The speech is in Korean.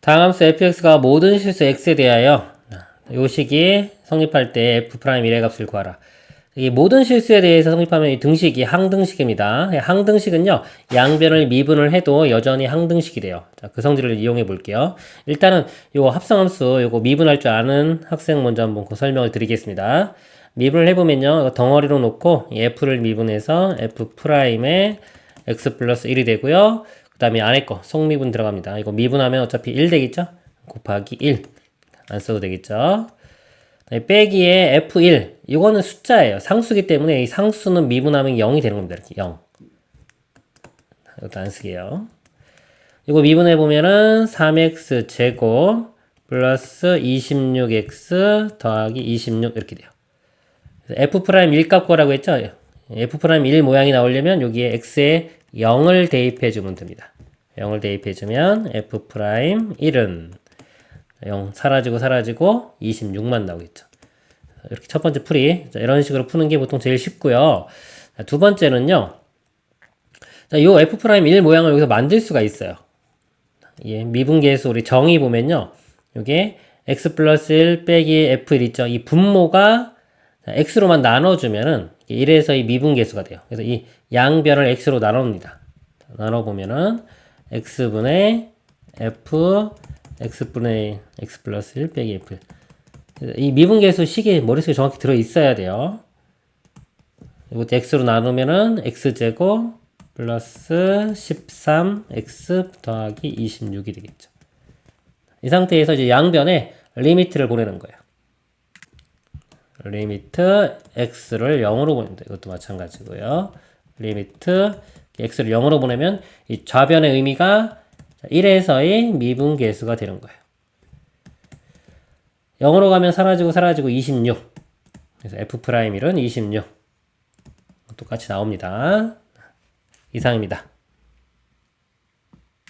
다함수 fx가 모든 실수 x에 대하여 요 식이 성립할 때 f 프라임 1의 값을 구하라. 이 모든 실수에 대해서 성립하면 이 등식이 항등식입니다. 항등식은요, 양변을 미분을 해도 여전히 항등식이 돼요. 자, 그 성질을 이용해 볼게요. 일단은 요 합성함수, 요거 미분할 줄 아는 학생 먼저 한번 그 설명을 드리겠습니다. 미분을 해보면요, 덩어리로 놓고 이 f를 미분해서 f 프라임에 x 플러스 1이 되고요. 그 다음에 안에 거, 속미분 들어갑니다. 이거 미분하면 어차피 1 되겠죠? 곱하기 1. 안 써도 되겠죠? 네, 빼기에 F1. 이거는 숫자예요. 상수기 때문에 이 상수는 미분하면 0이 되는 겁니다. 이렇게 0. 이것도 안 쓰게요. 이거 미분해 보면은 3x 제곱 플러스 26x 더하기 26 이렇게 돼요. F 프라임 1값 구하라고 했죠? F 프라임 1 모양이 나오려면 여기에 x에 0을 대입해 주면 됩니다. 0을 대입해 주면 F 프라임 1은 0 사라지고 사라지고 26만 나오겠죠. 이렇게 첫 번째 풀이 자, 이런 식으로 푸는 게 보통 제일 쉽고요. 자, 두 번째는요. 자, 요 f 프라임 1 모양을 여기서 만들 수가 있어요. 예, 미분계수 우리 정의 보면요. 요게 x 플러스 1 빼기 f1 있죠. 이 분모가 x로만 나눠주면은 1에서 이 미분계수가 돼요. 그래서 이 양변을 x로 나눕니다. 나눠보면은 x분의 f x분의 x 플러스 1 빼기 f 이 미분계수 식이 머릿속에 정확히 들어 있어야 돼요. 이것도 x로 나누면은 x제곱 플러스 13x 더하기 26이 되겠죠. 이 상태에서 이제 양변에 리미트를 보내는 거예요. 리미트 x를 0으로 보냅니다. 이것도 마찬가지고요. 리미트 x를 0으로 보내면 이 좌변의 의미가 1에서의 미분계수가 되는 거예요. 0으로 가면 사라지고 사라지고 26. 그래서 f'1은 26. 똑같이 나옵니다. 이상입니다.